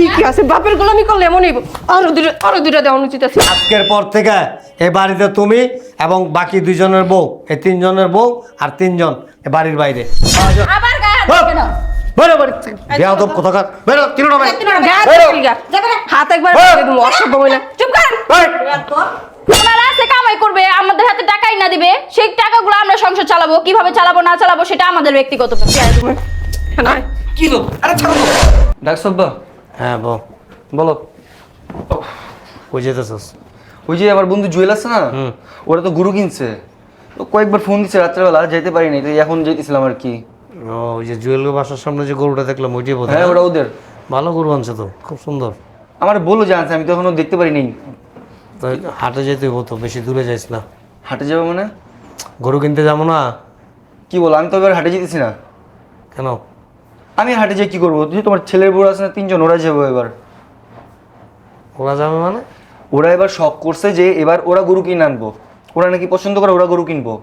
ঠিকই আছে বাপের গোলামি করলে এমনই আরও দুটো আরও দুটা দেওয়া উচিত আছে আজকের পর থেকে এই বাড়িতে তুমি এবং বাকি দুইজনের বউ এই তিনজনের বউ আর তিনজন এ বাড়ির বাইরে আবার গায়ে হাত দিবে না। বেরো বাড়ি থেকে। বেয়াদব কোথাকার বেরো তিনটা ভাই বেরো। হাত দিগা। যাবে না। হাত একবার। দিয়ে দেবো, অসভ্য মহিলা চুপ করেন ওনারা আছে কামাই করবে আমাদের হাতে টাকাই না দিবে সেই টাকাগুলো আমরা সংসার চালাবো কীভাবে চালাবো না চালাবো সেটা আমাদের ব্যক্তিগত ব্যাপার। কি আরে ছাড়ো হ্যাঁ বলো। কই যেতেছিস? ওই যে আমার বন্ধু জুয়েল আছে না। ওরা তো গুরু কিনছে। তো কয়েকবার ফোন দিচ্ছে রাত্রেবেলা যেতে পারিনি তো এখন যেতেছিলাম আর কি। ও ওই যে জুয়েল বাসার সামনে যে গরুটা দেখলাম ওইটাই বোধ হ্যাঁ ওরা ওদের। ভালো গরু আনছে তো খুব সুন্দর। আমার বলল যে আনছে আমি তো এখনও দেখতে পারিনি। তো হাটে যেতে হতো বেশি দূরে যাইস না। হাটে যাব মানে? গরু কিনতে যাব না। কি বলো আমি তো এবার হাটে যেতেছি না। কেন? আমি হাটে যেয়ে কি করব? তুই তোমার ছেলের বড় আছে না তিনজন ওরা যাব এবার। ওরা যাবে মানে? ওরা এবার শখ করছে যে এবার ওরা গরু কিনে আনব। ওরা নাকি পছন্দ করে ওরা গরু কিনবো।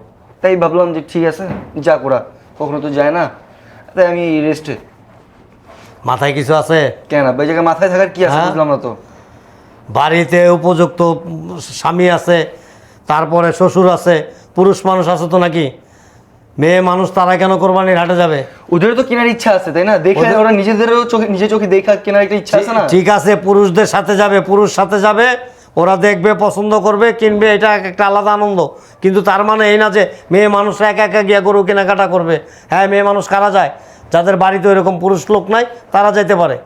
তাই ভাবলাম যে ঠিক আছে যাক ওরা কখনো তো যায় না। তাই আমি রেস্টে মাথায় কিছু আছে? কেন? এই জায়গায় মাথায় থাকার কি আছে হ্যাঁ? বুঝলাম না তো। বাড়িতে উপযুক্ত স্বামী আছে তারপরে শ্বশুর আছে পুরুষ মানুষ আছে তো নাকি? মেয়ে মানুষ তারা কেন কোরবানির হাটে যাবে? ওদেরও তো কেনার ইচ্ছা আছে তাই না? দেখে ওরা নিজেদেরও চোখে নিজে চোখে দেখা কেনার একটা ইচ্ছা আছে না? ঠিক আছে পুরুষদের সাথে যাবে পুরুষ সাথে যাবে ওরা দেখবে পছন্দ করবে কিনবে এটা এক একটা আলাদা আনন্দ। কিন্তু তার মানে এই না যে মেয়ে মানুষ একা একা গিয়া গরু কেনাকাটা করবে। হ্যাঁ মেয়ে মানুষ কারা যায়? যাদের বাড়িতে ওইরকম পুরুষ লোক নাই তারা যেতে পারে।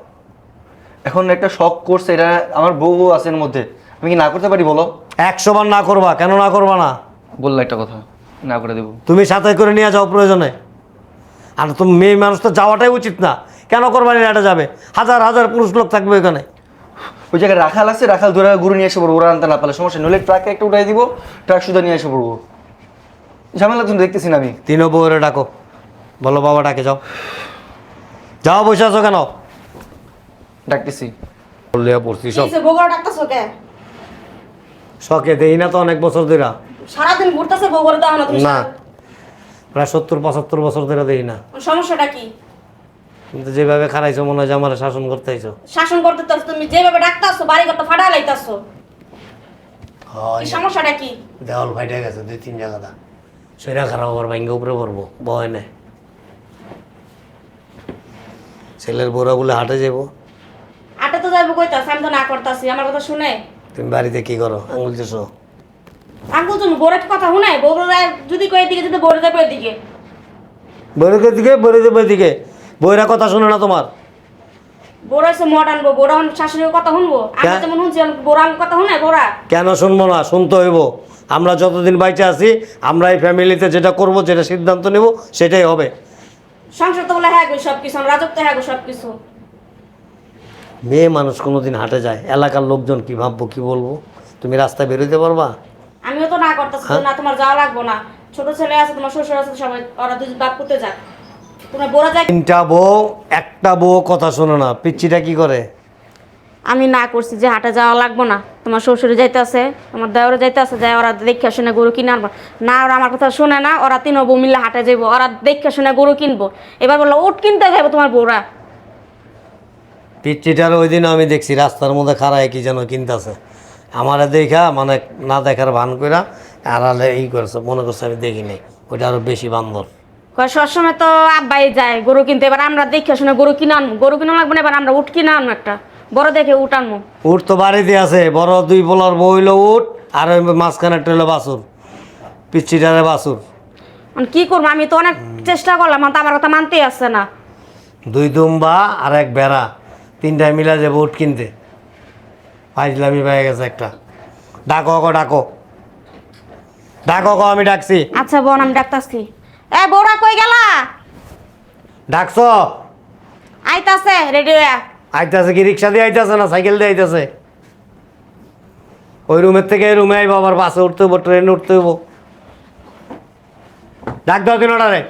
এখন একটা শখ করছে এটা আমার বউ বউ আছে এর মধ্যে। আমি কি না করতে পারি বলো? একশো বার না করবা কেন না করবা না? বলল একটা কথা। না করে দেবো। তুমি সাথে করে নিয়ে যাও প্রয়োজনে। আর তুমি মেয়ে মানুষ তো যাওয়াটাই উচিত না। কেন কোরবানির হাটে যাবে? হাজার হাজার পুরুষ লোক থাকবে ওখানে। ওই জায়গায় রাখাল আছে রাখাল ধরে গরু নিয়ে এসে পড়ব ওরা আনতে না পারলে সমস্যা নইলে ট্রাকে একটা উঠাই দিব ট্রাক সুদা নিয়ে এসে পড়ব। ঝামেলা তুমি দেখতেছি না আমি। তিনও বউরে ডাকো। বলো বাবা ডাকে যাও। যাও বসে আছো কেন? ডাকতেছি। বললে পড়ছি সব। শখে দেই না তো অনেক বছর ধরে সারাদিন ঘুরতেছে বগুড়া দাও না তুমি না। প্রায় সত্তর পঁচাত্তর বছর ধরে দেই না। সমস্যাটা কি? কিন্তু যেভাবে খারাইছো মনে হয় যে আমার শাসন করতে আইছো। শাসন করতে তো তুমি যেভাবে ডাক্তারছো বাড়ি করতে ফাটা লাইতাছো। কি সমস্যাটা কি? দেওয়াল ফাইটে গেছে দুই তিন জায়গাটা সেটা খারাপ আবার ভাঙ্গে উপরে পড়ব বয় নেই। ছেলের বোরা বলে হাটে যাব আটে তো যাব কইতাছ আমি তো না করতাছি আমার কথা শুনে। তুমি বাড়িতে কি করো? আঙুল চেষো তুমি বড় কথা শুনে বগুড়া যদি কই দিকে যদি বড় যাবে দিকে দিকে দেবে দিকে বইরা কথা শুনে না তোমার। বড় এসে মড আনব বড় শাশুড়ির কথা শুনব? আমি যেমন শুনছি বড় কথা শুনে বড়া কেন শুনব না? শুনতে হইব। আমরা যতদিন বাইচে আছি আমরা এই ফ্যামিলিতে যেটা করব যেটা সিদ্ধান্ত নেব সেটাই হবে। সংসার তো বলে হ্যাঁ গো সব কিছু রাজত্ব হ্যাঁ গো সব কিছু মেয়ে মানুষ কোনোদিন হাটে যায় এলাকার লোকজন কি ভাববো কি বলব? তুমি রাস্তায় বেরোতে পারবা? আমিও তো না করতেছি হ্যাঁ? না তোমার যাওয়া লাগবো না। ছোট ছেলে আছে তোমার শ্বশুর আছে সবাই ওরা দুই বাপ করতে যাক। তোমার বড় যায় তিনটা বউ একটা বউ কথা শোনো না পিচ্ছিটা কি করে? আমি না করছি যে হাটে যাওয়া লাগবো না। তোমার শ্বশুরে যাইতেছে তোমার দেওয়ারে যাইতেছে যাই ওরা দেখে শুনে গরু কিনে আনব। না ওরা আমার কথা শুনে না ওরা তিন বউ মিলে হাটে যাইবো ওরা দেখে শুনে গরু কিনবো। এবার বলল উঠ কিনতে যাব তোমার বউরা। পিচ্ছিটার ওই দিন আমি দেখছি রাস্তার মধ্যে খাড়ায় কি যেন কিনতেছে। আমারে দেখা মানে না দেখার ভান কইরা আড়ালে এই করছে মনে করছে আমি দেখি নাই। ওইটা আরও বেশি বান্দর। কয় সবসময় তো আব্বাই যায় গরু কিনতে। এবার আমরা দেখে শুনে গরু কিনে আনব গরু কিনে লাগবো না এবার আমরা উঠ কিনে আনব একটা। বড় দেখে উঠ আনব উঠ তো বাড়িতে আছে বড় দুই পোলার বইল উঠ আর ওই মাঝখানে হইল বাসুর পিচ্ছিটারে বাসুর মানে কি করব? আমি তো অনেক চেষ্টা করলাম তো আমার কথা মানতেই আসছে না। দুই দুম্বা আর এক বেড়া। তিনটায় মিলা যাব উঠ কিনতে। ফাইজলামি পেয়ে গেছে একটা। ডাকো গো ডাকো। ডাকো গো আমি ডাকছি। আচ্ছা বোন আমি ডাকতাছি। এ বউরা কই গেলা? ডাকছো? আইতাছে রেডি হয়ে আইতাছে কি রিক্সা দিয়ে আইতাছে না সাইকেল দিয়ে আইতাছে? ওই রুমের থেকে এই রুমে আইবো আবার বাসে উঠতে হব ট্রেনে উঠতে হব ডাক দাও তিন অর্ডারে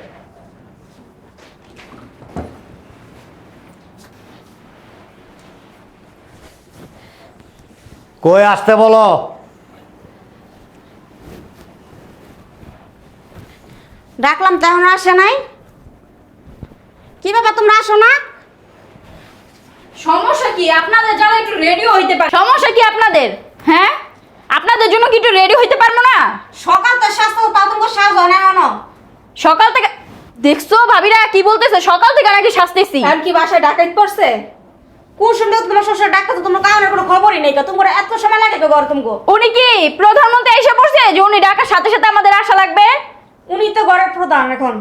কই আসতে বলো? ডাকলাম তো এখন আসে নাই। কি ব্যাপার তোমরা আসো না? সমস্যা কি? আপনাদের যারা একটু রেডিও হইতে পারে সমস্যা কি আপনাদের? হ্যাঁ? আপনাদের জন্য কি একটু রেডি হইতে পারব না? সকাল তো স্বাস্থ্য পাতঙ্গ হয় না কেন? সকাল থেকে দেখছ ভাবিরা কি বলতেছে? সকাল থেকে নাকি শাস্তেছি। আর কি বাসায় ডাকাইত পড়ছে? কোন শুনলে তোমার শ্বশুর ডাক্তার তো তোমার কারণে কোনো খবরই নেই তোমার এত সময় লাগে তো ঘর তুমি উনি কি প্রধানমন্ত্রী এসে পড়ছে যে উনি ডাকার সাথে সাথে আমাদের আসা লাগবে? উনি তো ঘরের প্রধান এখন।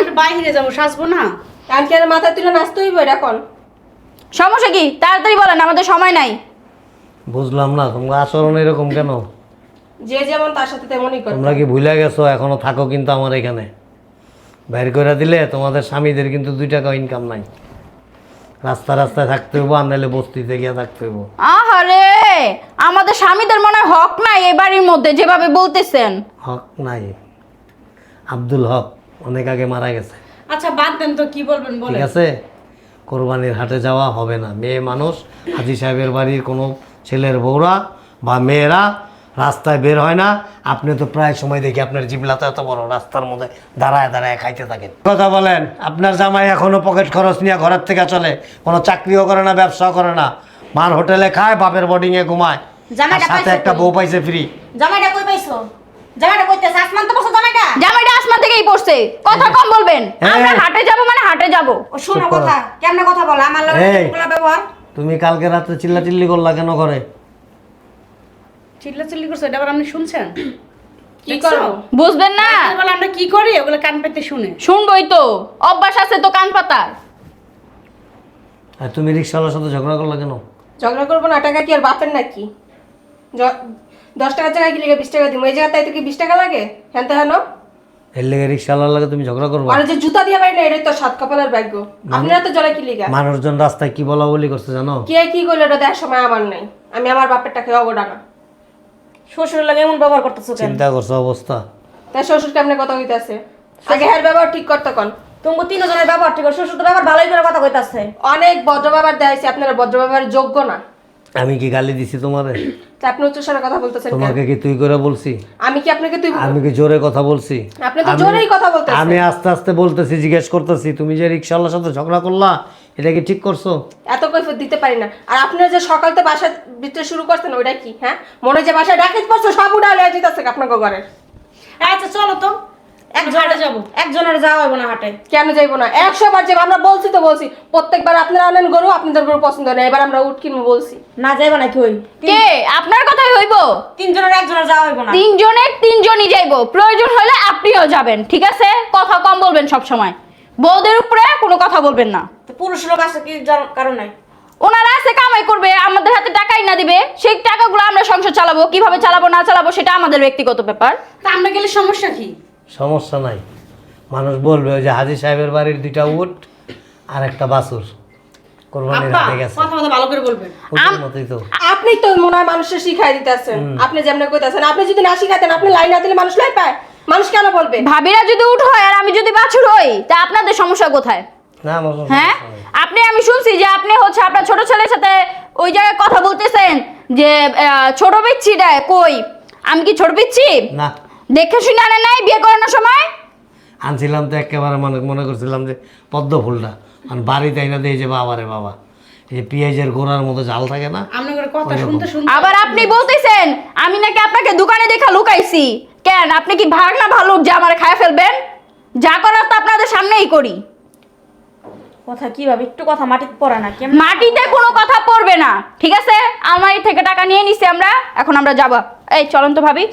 একটু বাইরে যাব সাজবো না? আর মাথায় তুলে নাচতে হইব এখন। সমস্যা কি? তাড়াতাড়ি বলেন আমাদের সময় নাই। বুঝলাম না তোমরা আচরণ এরকম কেন? যে যেমন তার সাথে তেমনই করে তোমরা কি ভুলে গেছো এখনও থাকো কিন্তু আমার এখানে। বের করে দিলে তোমাদের স্বামীদের কিন্তু দুই টাকা ইনকাম নাই। রাস্তা রাস্তায় থাকতে হইব আর নাহলে বস্তিতে গিয়ে থাকতে হইব। আহারে! আমাদের স্বামীদের মনে হয় হক নাই এই বাড়ির মধ্যে যেভাবে বলতেছেন। হক নাই। আব্দুল হক অনেক আগে মারা গেছে। আচ্ছা বাদ দেন তো কি বলবেন বলেন। ঠিক আছে? কোরবানির হাটে যাওয়া হবে না। মেয়ে মানুষ হাজি সাহেবের বাড়ির কোনো ছেলের বউরা বা মেয়েরা রাস্তায় বের হয় না আপনি তো প্রায় সময় দেখি আপনার জিবলাতে এত বড় রাস্তার মধ্যে দাঁড়ায় দাঁড়ায় খাইতে থাকেন। কথা বলেন আপনার জামাই এখনও পকেট খরচ নিয়ে ঘরের থেকে চলে কোনো চাকরিও করে না ব্যবসাও করে না। মার হোটেলে খায় বাপের বোর্ডিংয়ে ঘুমায় আর জামাইটা সাথে পাইছে একটা কই? বউ পাইছে ফ্রি জামাইটা কই পাইছো? জামাইটা কইতেছে আসমান তো বসো জামাইটা। জামাইটা আসমান থেকেই পড়ছে কথা কম বলবেন। হ্যাঁ। আমরা হাটে যাব মানে হাটে যাব। ও শোনো চুপ করো। কথা কেমনে কথা বলো? আমার লগে এই। এগুলা ব্যবহার তুমি কালকে রাত্রে চিল্লা চিল্লি করলা কেন করে চিল্লা চিল্লি করছ এটা আবার আপনি শুনছেন? কি করব? বুঝবেন না। বেলা আমরা কি করি? ওগুলো কান পেতে শুনে। শুনবই তো। অভ্যাস আছে তো কান পাতার। আর তুমি রিক্সাওয়ালার সাথে ঝগড়া করলা কেন? ঝগড়া করব না টাকা কি আর বাপের নাকি? দশ টাকার জায়গায় কি লিখে বিশ টাকা দিব এই জায়গায় তাই তো কি বিশ টাকা লাগে? হ্যান তো হেন এর লেগে রিক্সাওয়ালার লাগে তুমি ঝগড়া করবা? আর যে জুতা দিয়ে বাইরে এটাই তো সাত কপালের ভাগ্য। আপনারা তো জলে কি লিখা মানুষজন রাস্তায় কি বলা বলি করছে জানো? কে কি করল এটা দেখার সময় আমার নাই। আমি আমার বাপের টাকা অবডানা শ্বশুরের লগে এমন ব্যবহার করতেছো কেন? চিন্তা করছ অবস্থা। তাই শ্বশুর কেমনে কথা হইতাছে আগে হ্যার ব্যবহার ঠিক করতে কন। তুমি তিনজনের ব্যবহার ঠিক শ্বশুর তো ব্যবহার ভালোই করে কথা কইতাছে। অনেক ভদ্র ব্যবহার দেখাইছি আপনারা ভদ্র ব্যবহার যোগ্য না। আমি কি গালি দিছি তোমারে? তা আপনি উচ্চস্বরে কথা বলতেছেন কেন? তোমাকে কি তুই করে বলছি? আমি কি আপনাকে তুই আমি কি জোরে কথা বলছি? আপনি তো জোরেই কথা বলতেছেন। আমি আস্তে আস্তে বলতেছি জিজ্ঞেস করতেছি তুমি যে রিক্সাওয়ালার সাথে ঝগড়া করলা এটা কি ঠিক করছ? এত কৈফত দিতে পারি না। আর আপনারা যে সকাল থেকে বাসা দিতে শুরু করছেন ওইটা কি হ্যাঁ? মনে যে বাসায় ডাকিত পড়ছে সব উড়া হলে যেতেছে আপনাকে ঘরের আচ্ছা চলো তো। একজনের যাব। একজনের যাওয়া হইব না হাটে। কেন যাইবো না? একশো বার যাব আমরা বলছি তো বলছি। প্রত্যেকবার আপনারা আনেন গরু আপনাদের গরু পছন্দ নেই এবার আমরা উঠ কিনবো বলছি। না যাইবা নাকি ওই কে? আপনার কথাই হইব? তিনজনের একজনের যাওয়া হইব না। তিনজনের তিনজনই যাইবো। প্রয়োজন হলে আপনিও যাবেন ঠিক আছে? কথা কম বলবেন সব সময় বউদের উপরে কোনো কথা বলবেন না। তো পুরুষ লোক আছে কি যার- কারণ নাই? ওনারা আছে কামাই করবে আমাদের হাতে টাকাই না দিবে সেই টাকাগুলো আমরা সংসার চালাবো কীভাবে চালাবো না চালাবো সেটা আমাদের ব্যক্তিগত ব্যাপার। তা আমরা গেলে সমস্যা কি? সমস্যা নাই। মানুষ বলবে ওই যে হাজি সাহেবের বাড়ির দুইটা উট আর একটা বাসুর কোরবানির গেছে। কথা কথা ভালো করে বলবেন। মতোই তো। আপনি তো মনে হয় মানুষের শিখাই দিতেছেন। আপনি যেমন কইতাছেন আপনি যদি না শিখাতেন আপনি লাইন না দিলে মানুষ লাই পায়। মানুষ কেন বলবে? ভাবিরা যদি উঠ হয় আর আমি যদি বাছুর হই তা আপনাদের সমস্যা কোথায়? না আমার কোনো হ্যাঁ? সমস্যা নেই। আপনি আমি শুনছি যে আপনি হচ্ছে আপনার ছোট ছেলের সাথে ওই জায়গায় কথা বলতেছেন যে আহ, ছোট পিচ্ছি রে কই? আমি কি ছোট পিচ্ছি না। দেখে শুনে আনে নাই বিয়ে করানোর সময়? আনছিলাম তো একেবারে মনে মনে করছিলাম যে পদ্ম ফুলটা। আর বাড়িতে আইনা দিয়ে যে বাবা রে বাবা। এই যে পেঁয়াজের গোড়ার মতো জাল থাকে না আপনাদের কথা শুনতে শুনতে আবার আপনি বলতেছেন আমি নাকি আপনাকে দোকানে দেখা লুকাইছি। কেন? আপনি কি ভাগ না ভালো যে আমার খায় ফেলবেন? যা করার তো আপনাদের সামনেই করি। কথা কীভাবে একটু কথা মাটিতে পড়ে না কেমন মাটিতে কোনো কথা পড়বে না ঠিক আছে? আলমারি থেকে টাকা নিয়ে নিছি আমরা এখন আমরা যাব। এই চলন তো ভাবি।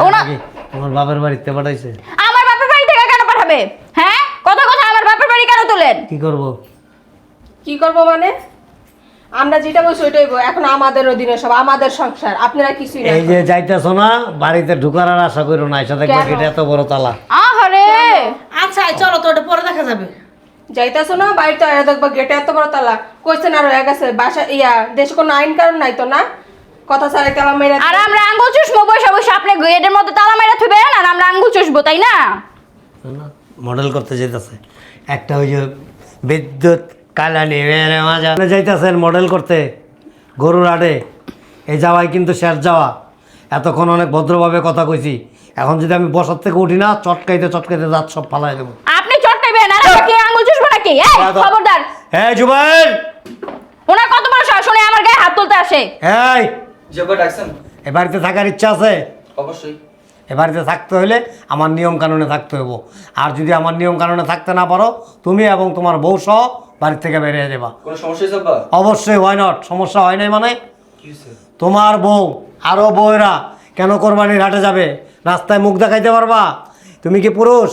ওনা- তোমার বাপের বাড়িতে পাঠাইছে। আমার বাপের বাড়ি থেকে কেন পাঠাবে? হ্যাঁ? কথা কথা আমার বাপের বাড়ি কেন তোলেন? কি করব? কি করব মানে? আমরা যেটা বলছি ওইটাই বল। এখন আমাদের অধীনে সব আমাদের সংসার আপনারা কিছুই না। এই যে যাইতেছো না বাড়িতে ঢুকার আর আশা করো না এসে দেখবে এটা এত বড় তালা। আহারে! আচ্ছা চলো তো ওটা পরে দেখা যাবে। যাইতেছো না বাড়িতে আয়া দেখবা গেটে এত বড় তালা কইছেন আর হয়ে গেছে বাসা ইয়া দেশে কোনো আইন কারণ নাই তো না? কথা ছাড়া তালা মেরে আর আমরা আঙ্গুল চুষবো বসে বসে আপনি গেটের মধ্যে তালা মেরে থুবেন আর আমরা আঙ্গুল চুষবো তাই না? মডেল করতে যেতেছে একটা ওই যে বিদ্যুৎ কালানি মেরে মাজা। যাইতেছেন মডেল করতে গরুর আড়ে। এই যাওয়াই কিন্তু শেষ যাওয়া। এতক্ষণ অনেক ভদ্রভাবে কথা কইছি। এখন যদি আমি বসার থেকে উঠি না চটকাইতে চটকাইতে দাঁত সব ফালাই দেবো। আপনি চটকাইবেন আর আমরা কি আঙ্গুল চুষবো নাকি? এই খবরদার। হ্যাঁ জুবাইর! ওনার কত বড় শুনে আমার গায়ে হাত তুলতে আসে। এই! আব্বা ডাকছেন? এ বাড়িতে থাকার ইচ্ছা আছে? অবশ্যই। এ বাড়িতে থাকতে হলে আমার নিয়ম কানুনে থাকতে হইব। আর যদি আমার নিয়ম কানুনে থাকতে না পারো তুমি এবং তোমার বউ সহ বাড়ি থেকে বেরিয়ে যাবা। অবশ্যই হয় নট সমস্যা হয় নাই মানে? তোমার বউ আরও বউয়েরা কেন কোরবানির হাটে যাবে? রাস্তায় মুখ দেখাইতে পারবা? তুমি কি পুরুষ?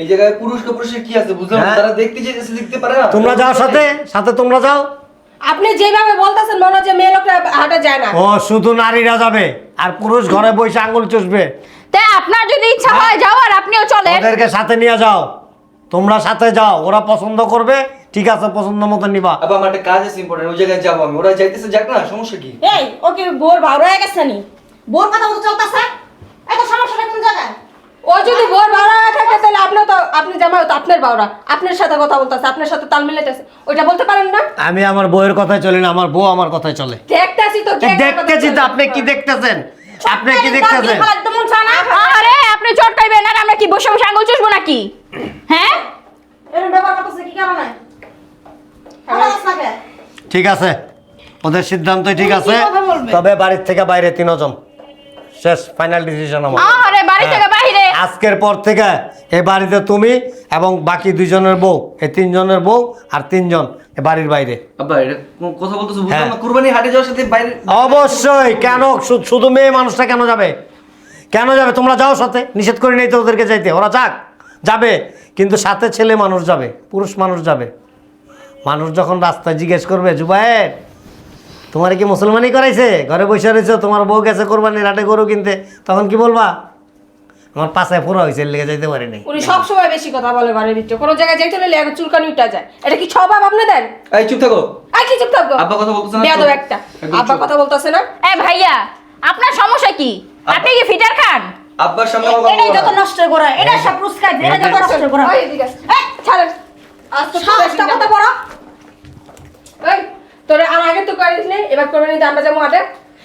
এই জায়গায় পুরুষ পুরুষের কি আছে বুঝলাম হ্যাঁ। তারা দেখতে দেখতে পারে না। তোমরা যাও সাথে সাথে তোমরা যাও। আপনি যেভাবে বলতেছেন মনে হচ্ছে মেয়ে লোকটা হাটে যায় না। ও শুধু নারীরা যাবে আর পুরুষ ঘরে বসে আঙ্গুল চুষবে। তাই আপনার যদি ইচ্ছা হয়। যাওয়ার আপনিও চলেন। ওদেরকে সাথে নিয়ে যাও। তোমরা সাথে যাও ওরা পছন্দ করবে ঠিক আছে পছন্দ মতো নিবা। আব্বা আমার একটা কাজ আছে ইম্পর্টেন্ট ওই জায়গায় যাব আমি। ওরা যাইতেছে যাক না সমস্যা কি? এই ওকে বোর ভালো হয়ে গেছে নি? বোর কথা মতো চলতেছে? এত সমস্যাটা কোন জায়গায়? ও যদি বোর বাড়া থাকে তাহলে আপনি তো আপনি জামাই তো আপনার বাউরা। আপনার সাথে কথা বলতেছে আপনার সাথে তাল মিলাইতেছে। ওইটা বলতে পারেন না? আমি আমার বউয়ের কথায় চলি না আমার বউ আমার কথায় চলে। দেখতেছি তো দেখতেছি তো। আপনি কি দেখতেছেন? আপনি কি দেখতেছেন? আরে আপনি চটকাইবেন না আমরা কি বসে বসে আঙুল চুষবো নাকি? হ্যাঁ? এরকম ব্যাপার করতেছে কি কারণে? কে? ঠিক আছে। ওদের সিদ্ধান্তই ঠিক আছে? তবে বাড়ির থেকে বাইরে তিনজন। শেষ ফাইনাল ডিসিশন আমার। আরে বাড়ি থেকে বাইরে আজকের পর থেকে এ বাড়িতে তুমি এবং বাকি দুইজনের বউ এই তিনজনের বউ আর তিনজন এ বাড়ির বাইরে। আব্বা এটা কোন কথা বলতেছো বুঝলাম হ্যাঁ। না কুরবানি হাটে যাওয়ার সাথে বাইরে অবশ্যই কেন? শু- শুধু মেয়ে মানুষটা কেন যাবে? কেন যাবে? তোমরা যাও সাথে নিষেধ করে নেই তো ওদেরকে যাইতে। ওরা যাক যাবে কিন্তু সাথে ছেলে মানুষ যাবে পুরুষ মানুষ যাবে। মানুষ যখন রাস্তায় জিজ্ঞেস করবে জুবায়ের তোমার কি মুসলমানই করাইছে? ঘরে বসে রয়েছে তোমার বউ গেছে কোরবানির রাটে গরু কিনতে? তখন কি বলবা? আমার পাশে পুরো হয়েছে লেগে যাইতে পারি নাই উনি সবসময় বেশি কথা বলে বাড়ির ভিতরে। কোনো জায়গায় যাইতে হলে এখন চুলকানি উঠা যায়। এটা কি স্বভাব আপনাদের এই চুপ থাকো। আর কি চুপ থাকব আব্বা কথা বলতেছে না তো? বেয়াদব একটা। আব্বা কথা বলতেছে না? এ ভাইয়া আপনার সমস্যা কি? আপনি কি ফিটার খান? আব্বার সামনে কথা এটাই যত নষ্ট করা এটা সব রুস্কাই এটা যত নষ্ট করা। ওই এদিকে আস। এই, ছাড়েন। আজ তো সাহসটা কত বড় এই তোরে আমার আগে তো করিস নি এবার করবে নি আমরা যাব হাটে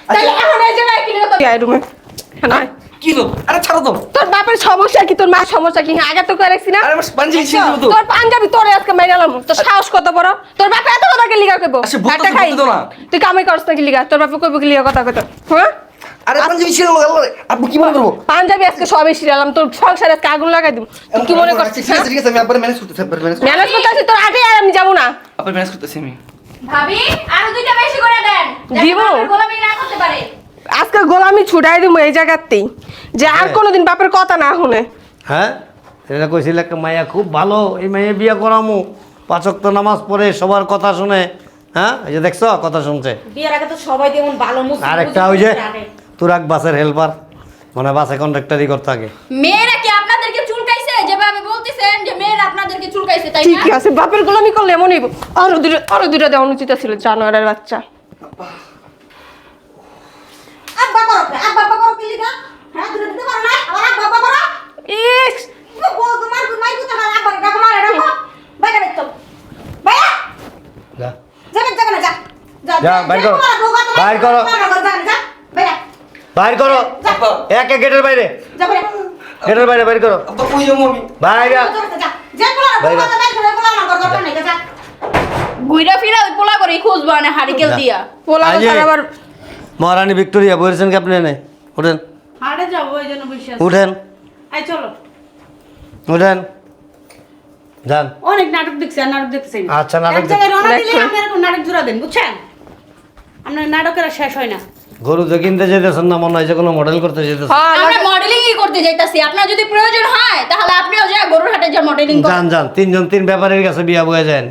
তাহলে এখন এই জায়গায় কিনে তো এই রুমে। হ্যাঁ কি তো আরে ছাড়ো তো। তোর বাপের সমস্যা কি? তোর মার সমস্যা কি? হ্যাঁ, আগে তো করেছি না। আরে পাঞ্জাবি ছিঁড়ে তো। তোর পাঞ্জাবি তোরে আজকে মেরে গেলাম তোর সাহস কত বড়? তোর বাপে এত কথা কি লিগা কইবো? আচ্ছা, একটা খাই। তুই কামাই করছ না কি লিগা? তোর বাপে কইবো কি লিগা কথা কত হ্যাঁ? আরে পাঞ্জাবি গেল। আব্বু কি মনে করব? পাঞ্জাবি আজকে সবই শিরালাম তোর সংসারে আজকে আগুন লাগাই দিব। তুই কি মনে করছিস আচ্ছা, ঠিক আছে আমি আব্বার ম্যানেজ করতেছি আব্বার ম্যানেজ ম্যানেজ করতে তোর আগে আর আমি যাব না। আব্বার ম্যানেজ করতেছি আমি। ভাবি আরও দুইটা বেশি করে দেন। দিব? গোলামি না করতে পারে। আজকে গোলামি ছুটাই দিব এই জায়গাতেই। যে আর হ্যাঁ। কোনোদিন বাপের কথা না শুনে। হ্যাঁ? এটা কইছিল একটা মাইয়া খুব ভালো এই মাইয়া বিয়ে করামু। পাঁচক তো নামাজ পড়ে সবার কথা শুনে। হ্যাঁ? এই যে দেখছ কথা শুনছে। বিয়ের আগে তো সবাই যেমন ভালো মুসলিম আর একটা ওই যে তুরাক বাসের হেল্পার মানে বাসে কন্ট্রাক্টারই করতে থাকে মেয়েরা কি আপনাদেরকে চুলকাইছে? যেভাবে বলতেছেন যে মেয়েরা আপনাদেরকে চুলকাইছে তাই না? ঠিকই আছে বাপের গোলামি করলে এমনই আরও দুটো আরও দুটো দেওয়া উচিত ছিল জানোয়ারের বাচ্চা। আব্বা করো আব্বা আব্বা করো কি লিগা? হ্যাঁ তুমি দিতে পারো না আমার আব্বা আব্বা করো। ইস! তুমি তোমার মাই কুতা না আব্বা ডাকো মারে ডাকো বাইরে বের বাইরে! যা। যাবে যাবে যা। যা, বাইর করো। বাইর করো। বাইরে। করো। এক এক গেটের বাইরে। যা বাইরে। গেটের বাইরে বাইর করো। আব্বা কই যাব আমি? বাইরে। যা। যে বলা বাইরে। বলা বাইরে করে না যা। ঘুইরা ফিরা পোলা করে খুঁজবো না হারিকেল। দিয়া। পোলা আবার মহারানী ভিক্টোরিয়া বলেছেন কি আপনি এনে? উঠেন। হাড়ে যাব ওই জন্য বসে উঠেন। আই চলো। উঠেন। যান। অনেক নাটক দেখছি আর নাটক দেখছি না। আচ্ছা, নাটক এক জায়গায় রওনা দিলে দেখছি। এরকম নাটক জোড়া দেন বুঝছেন? আপনার নাটকের শেষ হয় না। গরু তো কিনতে যেতেছেন না মনে হয় যে কোনো মডেল করতে যেতেছেন হ্যাঁ আমরা মডেলিংই করতে যাইতাছি। আপনার যদি প্রয়োজন হয় তাহলে আপনিও যা গরুর হাটে যা মডেলিং করেন যান যান তিনজন তিন ব্যাপারের কাছে বিয়া যান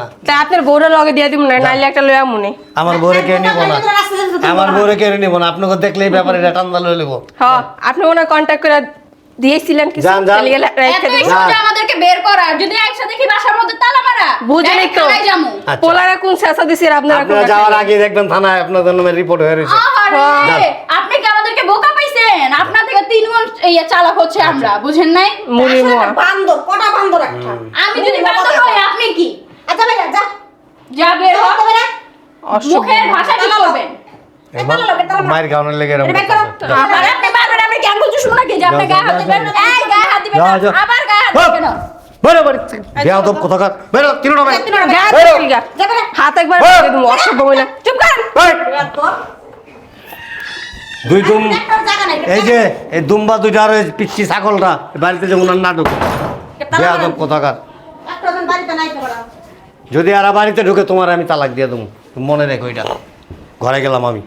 না। আপনার বউরে লগে দিয়ে দিব না নাইলে একটা লয়া মনে আমার বউরে কেউ নিব না। আমার বউরে কেউ নিব না আপনাকে দেখলেই ব্যাপারে টান্দা লয়ে নেব হ্যাঁ আপনি কন্টাক্ট করে দিয়েছিলেন কিছু যান, যান। চলে গেলে রেখে এতই দিন সোজা আমাদেরকে বের করার যদি একসাথে কি বাসার মধ্যে তালা মারা বুঝেনি direct তো থানায় যামু আচ্ছা। পোলারা কোন শেষা দিছে আপনারা কোন আপনারা যাওয়ার আগে দেখবেন থানায় আপনাদের নামে রিপোর্ট হয়ে রয়েছে। আহারে, আপনি কি আমাদেরকে বোকা পাইছেন? আপনার থেকে তিন গুণ ইয়ে চালাক হচ্ছে আমরা বুঝেন নাই? মুড়ি মোয়া বান্দর কটা বান্দর একটা। আমি যদি বান্ধব হই আপনি কি? আচ্ছা ভাই যা। যা বের হ। যা বেরে মুখের ভাষা ঠিক করবেন। মায়ের লেগে এরকম আপনি বারবার আপনি যে আপনি গায়ে হাত দিবেন এই গায়ে হাত দিবেন যাও, না। যাও। আবার গায়ে হাত দিবেন না। বেরো বেয়াদব কোথাকার। বেরো, তিনোটা বেরো। বেরো। হাত দিলি গা। যা বেরে হাত একবার হপ! অসভ্য মহিলা। চুপ করেন দুই দুম একটাও জায়গা নাই এই যে এই দুম্বা দুইটা আর ওই পিচ্ছি ছাগলটা বাড়িতে যেমন আর না ঢুকে বেয়াদব কোথাকার? একটা জন বাড়িতে নাই তো বড় যদি আর বাড়িতে ঢুকে তোমার আমি তালাক দিয়ে দেবো। মনে রেখো এটা। ঘরে গেলাম আমি।